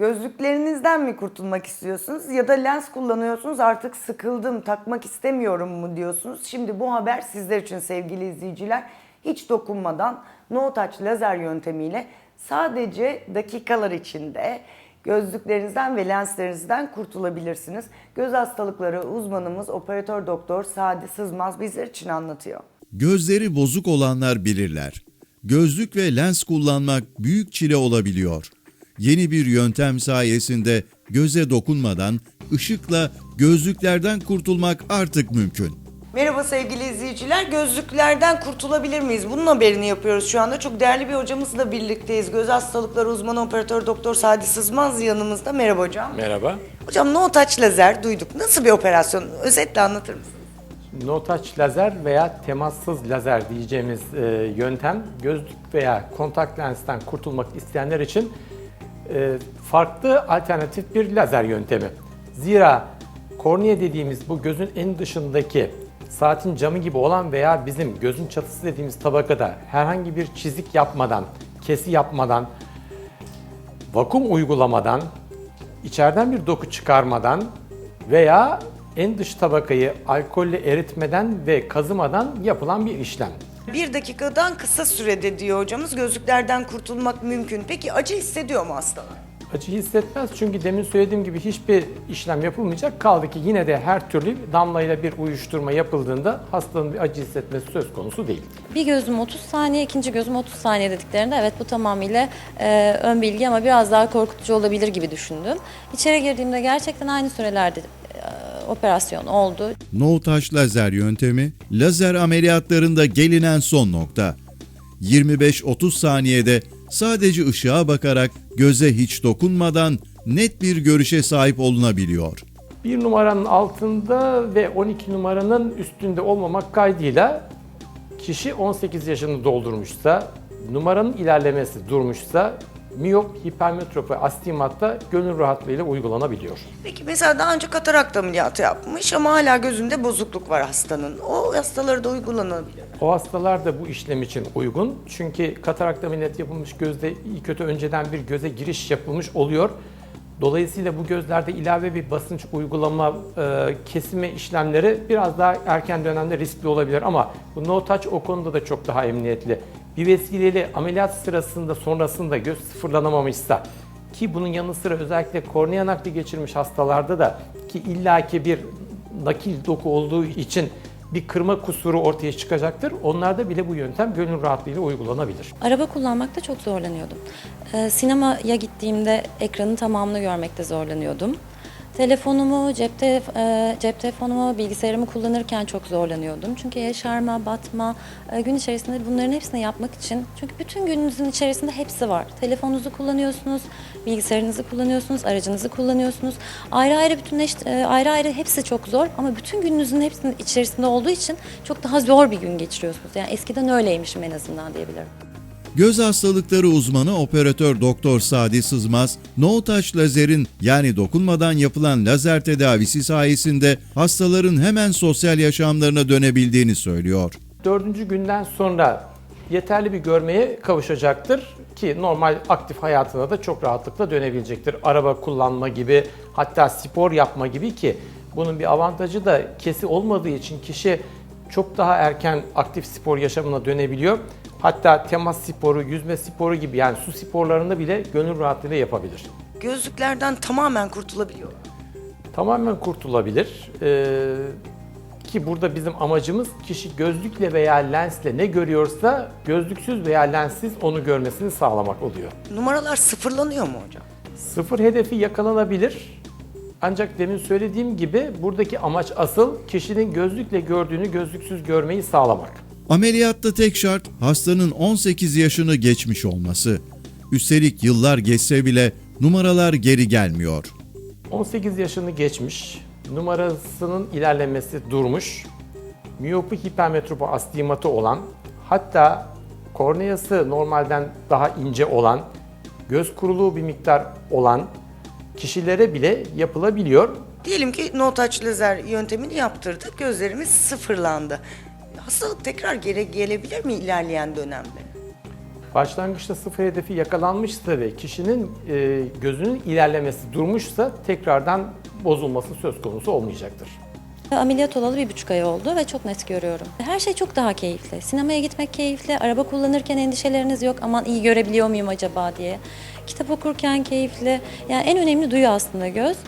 Gözlüklerinizden mi kurtulmak istiyorsunuz ya da lens kullanıyorsunuz artık sıkıldım takmak istemiyorum mu diyorsunuz. Şimdi bu haber sizler için sevgili izleyiciler. Hiç dokunmadan no touch lazer yöntemiyle sadece dakikalar içinde gözlüklerinizden ve lenslerinizden kurtulabilirsiniz. Göz hastalıkları uzmanımız operatör doktor Sadi Sızmaz bizler için anlatıyor. Gözleri bozuk olanlar bilirler. Gözlük ve lens kullanmak büyük çile olabiliyor. Yeni bir yöntem sayesinde göze dokunmadan ışıkla gözlüklerden kurtulmak artık mümkün. Merhaba sevgili izleyiciler. Gözlüklerden kurtulabilir miyiz? Bunun haberini yapıyoruz şu anda. Çok değerli bir hocamızla birlikteyiz. Göz hastalıkları uzmanı operatör doktor Sadi Sızmaz yanımızda. Merhaba hocam. Merhaba. Hocam no touch lazer duyduk. Nasıl bir operasyon? Özetle anlatır mısınız? No touch lazer veya temassız lazer diyeceğimiz e, yöntem gözlük veya kontak lensten kurtulmak isteyenler için farklı alternatif bir lazer yöntemi. Zira kornea dediğimiz bu gözün en dışındaki saatin camı gibi olan veya bizim gözün çatısı dediğimiz tabakada herhangi bir çizik yapmadan, kesi yapmadan, vakum uygulamadan, içeriden bir doku çıkarmadan veya en dış tabakayı alkolle eritmeden ve kazımadan yapılan bir işlem. Bir dakikadan kısa sürede diyor hocamız gözlüklerden kurtulmak mümkün. Peki acı hissediyor mu hastalar? Acı hissetmez çünkü demin söylediğim gibi hiçbir işlem yapılmayacak. Kaldı ki yine de her türlü damlayla bir uyuşturma yapıldığında hastanın bir acı hissetmesi söz konusu değil. Bir gözüm 30 saniye, ikinci gözüm 30 saniye dediklerinde evet bu tamamıyla e, ön bilgi ama biraz daha korkutucu olabilir gibi düşündüm. İçeri girdiğimde gerçekten aynı sürelerde operasyon oldu. No touch lazer yöntemi, lazer ameliyatlarında gelinen son nokta. 25-30 saniyede sadece ışığa bakarak göze hiç dokunmadan net bir görüşe sahip olunabiliyor. Bir numaranın altında ve 12 numaranın üstünde olmamak kaydıyla kişi 18 yaşını doldurmuşsa, numaranın ilerlemesi durmuşsa miyop, hipermetrop ve astigmatta gönül rahatlığıyla uygulanabiliyor. Peki mesela daha önce katarakt ameliyatı yapmış ama hala gözünde bozukluk var hastanın. O hastaları da uygulanabilir. O hastalar da bu işlem için uygun. Çünkü katarakt ameliyatı yapılmış gözde iyi kötü önceden bir göze giriş yapılmış oluyor. Dolayısıyla bu gözlerde ilave bir basınç uygulama, e, kesime işlemleri biraz daha erken dönemde riskli olabilir ama bu no touch o konuda da çok daha emniyetli. Bir vesileyle ameliyat sırasında sonrasında göz sıfırlanamamışsa ki bunun yanı sıra özellikle kornea nakli geçirmiş hastalarda da ki illaki bir nakil doku olduğu için bir kırma kusuru ortaya çıkacaktır. Onlarda bile bu yöntem gönül rahatlığıyla uygulanabilir. Araba kullanmakta çok zorlanıyordum. E, sinemaya gittiğimde ekranın tamamını görmekte zorlanıyordum. Telefonumu, cep, te- e, cep telefonumu, bilgisayarımı kullanırken çok zorlanıyordum. Çünkü yaşarma, batma, e, gün içerisinde bunların hepsini yapmak için. Çünkü bütün gününüzün içerisinde hepsi var. Telefonunuzu kullanıyorsunuz, bilgisayarınızı kullanıyorsunuz, aracınızı kullanıyorsunuz. Ayrı ayrı bütünleş, e, ayrı ayrı hepsi çok zor ama bütün gününüzün hepsinin içerisinde olduğu için çok daha zor bir gün geçiriyorsunuz. Yani eskiden öyleymişim en azından diyebilirim. Göz hastalıkları uzmanı operatör doktor Sadi Sızmaz, no touch lazerin yani dokunmadan yapılan lazer tedavisi sayesinde hastaların hemen sosyal yaşamlarına dönebildiğini söylüyor. Dördüncü günden sonra yeterli bir görmeye kavuşacaktır ki normal aktif hayatına da çok rahatlıkla dönebilecektir. Araba kullanma gibi hatta spor yapma gibi ki bunun bir avantajı da kesi olmadığı için kişi çok daha erken aktif spor yaşamına dönebiliyor. Hatta temas sporu, yüzme sporu gibi yani su sporlarında bile gönül rahatlığıyla yapabilir. Gözlüklerden tamamen kurtulabiliyor. Tamamen kurtulabilir. Ee, ki burada bizim amacımız kişi gözlükle veya lensle ne görüyorsa gözlüksüz veya lenssiz onu görmesini sağlamak oluyor. Numaralar sıfırlanıyor mu hocam? Sıfır hedefi yakalanabilir. Ancak demin söylediğim gibi buradaki amaç asıl kişinin gözlükle gördüğünü gözlüksüz görmeyi sağlamak. Ameliyatta tek şart hastanın 18 yaşını geçmiş olması. Üstelik yıllar geçse bile numaralar geri gelmiyor. 18 yaşını geçmiş, numarasının ilerlemesi durmuş, miyopi hipermetropi astigmatı olan, hatta korneası normalden daha ince olan, göz kuruluğu bir miktar olan kişilere bile yapılabiliyor. Diyelim ki no touch lazer yöntemini yaptırdık. Gözlerimiz sıfırlandı. Hastalık tekrar geri gelebilir mi ilerleyen dönemde? Başlangıçta sıfır hedefi yakalanmışsa ve kişinin e, gözünün ilerlemesi durmuşsa tekrardan bozulması söz konusu olmayacaktır. Ameliyat olalı bir buçuk ay oldu ve çok net görüyorum. Her şey çok daha keyifli. Sinemaya gitmek keyifli, araba kullanırken endişeleriniz yok aman iyi görebiliyor muyum acaba diye. Kitap okurken keyifli. Yani en önemli duyu aslında göz.